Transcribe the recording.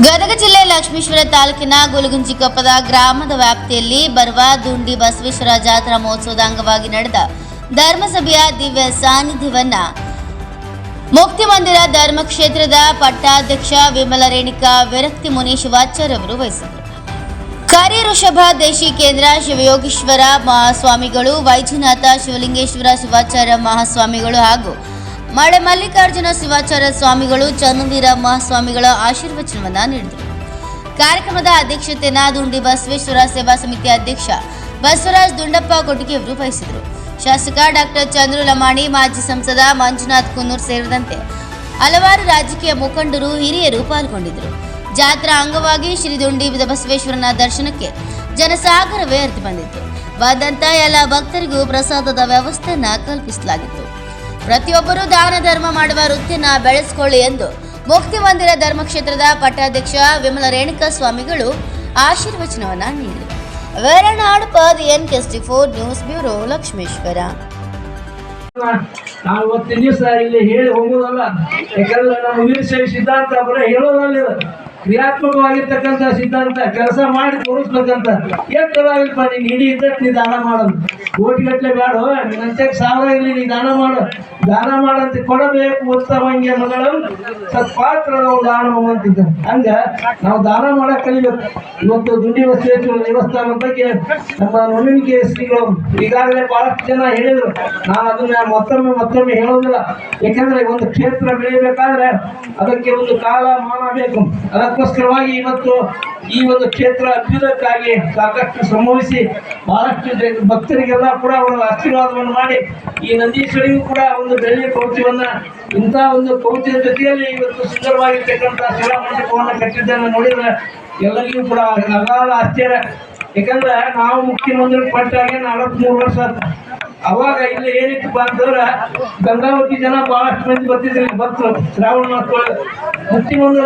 ಗದಗ ಜಿಲ್ಲೆ ಲಕ್ಷ್ಮೀಶ್ವರ ತಾಲೂಕಿನ ಗುಲಗುಂಜಿಕೊಪ್ಪದ ಗ್ರಾಮದ ವ್ಯಾಪ್ತಿಯಲ್ಲಿ ಬರುವ ದುಂಡಿ ಬಸವೇಶ್ವರ ಜಾತ್ರಾ ಮಹೋತ್ಸವದ ಅಂಗವಾಗಿ ನಡೆದ ಧರ್ಮಸಭೆಯ ದಿವ್ಯ ಸಾನ್ನಿಧ್ಯವನ್ನ ಮುಕ್ತಿ ಮಂದಿರ ಧರ್ಮಕ್ಷೇತ್ರದ ಪಟ್ಟಾಧ್ಯಕ್ಷ ವಿಮಲ ರೇಣಿಕಾ, ವಿರಕ್ತಿ ಮುನಿ ಶಿವಾಚಾರ್ಯ ಅವರು ವಹಿಸಿದರು ಕಾರ್ಯ ಋಷಭ ದೇಶಿ ಕೇಂದ್ರ ಶಿವಯೋಗೇಶ್ವರ ಮಹಾಸ್ವಾಮಿಗಳು ವೈದ್ಯನಾಥ ಶಿವಲಿಂಗೇಶ್ವರ ಶಿವಾಚಾರ್ಯ ಮಹಾಸ್ವಾಮಿಗಳು ಹಾಗೂ ಮಳೆ ಮಲ್ಲಿಕಾರ್ಜುನ ಶಿವಾಚಾರ್ಯ ಸ್ವಾಮಿಗಳು ಚನ್ನವೀರ ಮಹಾಸ್ವಾಮಿಗಳ ಆಶೀರ್ವಚನವನ್ನ ನೀಡಿದರು. ಕಾರ್ಯಕ್ರಮದ ಅಧ್ಯಕ್ಷತೆ ದುಂಡಿ ಬಸವೇಶ್ವರ ಸೇವಾ ಸಮಿತಿ ಅಧ್ಯಕ್ಷ ಬಸವರಾಜ್ ದುಂಡಪ್ಪ ಕೊಟ್ಟಿಗೆ ಅವರು ವಹಿಸಿದರು. ಶಾಸಕ ಡಾಕ್ಟರ್ ಚಂದ್ರು ಲಮಾಣಿ, ಮಾಜಿ ಸಂಸದ ಮಂಜುನಾಥ್ ಕುನ್ನೂರ್ ಸೇರಿದಂತೆ ಹಲವಾರು ರಾಜಕೀಯ ಮುಖಂಡರು, ಹಿರಿಯರು ಪಾಲ್ಗೊಂಡಿದ್ದರು. ಜಾತ್ರಾ ಅಂಗವಾಗಿ ಶ್ರೀ ದುಂಡಿ ಬಸವೇಶ್ವರನ ದರ್ಶನಕ್ಕೆ ಜನಸಾಗರವೇ ಹರಿದು ಬಂದಿತ್ತು. ಬಂದಂತ ಎಲ್ಲ ಭಕ್ತರಿಗೂ ಪ್ರಸಾದದ ವ್ಯವಸ್ಥೆಯನ್ನ ಕಲ್ಪಿಸಲಾಗಿತ್ತು. ಪ್ರತಿಯೊಬ್ಬರೂ ದಾನ ಧರ್ಮ ಮಾಡುವ ವೃತ್ತಿನ ಬೆಳೆಸಿಕೊಳ್ಳಿ ಎಂದು ಮುಕ್ತಿ ಮಂದಿರ ಧರ್ಮಕ್ಷೇತ್ರದ ಪಟ್ಟಾಧ್ಯಕ್ಷ ವಿಮಲ ರೇಣುಕಾ ಸ್ವಾಮಿಗಳು ಆಶೀರ್ವಚನವನ್ನ ನೀಡಿದರು ವೇರನಾಡ್ ಪದ್ ಎನ್ ಕೆಸ್ಟಿ ಫೋರ್ ನ್ಯೂಸ್ ಬ್ಯೂರೋ ಲಕ್ಷ್ಮೇಶ್ವರ. ಸಿದ್ಧಾಂತ ಹೇಳೋದಲ್ಲ ಕ್ರಿಯಾತ್ಮಕವಾಗಿರ್ತಕ್ಕಂಥ ಸಿದ್ಧಾಂತ ಕೆಲಸ ಮಾಡಿ ತೋರಿಸ್ಬೇಕಂತ. ಎಷ್ಟು ಅದಾಗಲ್ಪ ನೀನು ಇಡೀ ಇದ್ದಟ್ಟು ನೀ ದಾನ ಮಾಡೋದು ಕೋಟಿಗಟ್ಟಲೆ ಬೇಡ ನಿನ್ನಂತೆ ಸಾವಿರ ಇರಲಿ ನೀ ದಾನ ಮಾಡು. ದಾನ ಮಾಡಂತ, ಕೊಡಬೇಕು ಉತ್ತಮಂಗೆ ಮಗಳು. ಸತ್ಪಾತ್ರ ನಾವು ದಾನ ಅಂತಿದ್ದ ಹಂಗ ನಾವು ದಾನ ಮಾಡಕ್ ಕಲಿಬೇಕು. ಇವತ್ತು ದುಂಡಿ ಬಸವೇಶ್ವರ ದೇವಸ್ಥಾನದ ಬಗ್ಗೆ ನಮ್ಮ ನೊಂದಿಣಿಕೆ ಶ್ರೀಗಳು ಈಗಾಗಲೇ ಬಹಳಷ್ಟು ಜನ ಹೇಳಿದ್ರು. ನಾನು ಅದನ್ನ ಮತ್ತೊಮ್ಮೆ ಮತ್ತೊಮ್ಮೆ ಹೇಳೋದಿಲ್ಲ ಯಾಕಂದ್ರೆ ಒಂದು ಕ್ಷೇತ್ರ ಬೆಳೆಯಬೇಕಾದ್ರೆ ಅದಕ್ಕೆ ಒಂದು ಕಾಲ ಮಾನ ಬೇಕು. ಅದಕ್ಕೋಸ್ಕರವಾಗಿ ಇವತ್ತು ಈ ಒಂದು ಕ್ಷೇತ್ರ ಅಭ್ಯುದಯಕ್ಕಾಗಿ ಸಾಕಷ್ಟು ಶ್ರಮವಹಿಸಿ ಬಹಳಷ್ಟು ಭಕ್ತರಿಗೆಲ್ಲ ಕೂಡ ಅವರು ಆಶೀರ್ವಾದವನ್ನು ಮಾಡಿ ಈ ನಂದೀಶ್ವರಿಗೂ ಕೂಡ ಒಂದು ಬೆಳ್ಳಿಯ ಕೌಚವನ್ನ ಇಂಥ ಒಂದು ಕೌಚದ ಜೊತೆಯಲ್ಲಿ ಇವತ್ತು ಸುಂದರವಾಗಿರ್ತಕ್ಕಂಥ ಶಿಲಾ ಮಂಟಪವನ್ನು ಕಟ್ಟಿದ್ದನ್ನು ನೋಡಿದ್ರೆ ಎಲ್ಲರಿಗೂ ಕೂಡ ಅಗಾಧ ಆಶ್ಚರ್ಯ ಯಾಕಂದ್ರೆ ನಾವು ಮುಖ್ಯಮಂತ್ರಿ ಪಟ್ಟಾಗೆ ನಲವತ್ಮೂರು ವರ್ಷ. ಅವಾಗ ಇಲ್ಲಿ ಏನಿತ್ತಪ್ಪ ಅಂತಂದ್ರೆ ಗಂಗಾವತಿ ಜನ ಬಹಳಷ್ಟು ಮಂದಿ ಬರ್ತಿದ್ರು, ಭಕ್ತರು, ಶ್ರಾವಣ ಮಾಸ ಮುಖ್ಯಮಂತ್ರಿ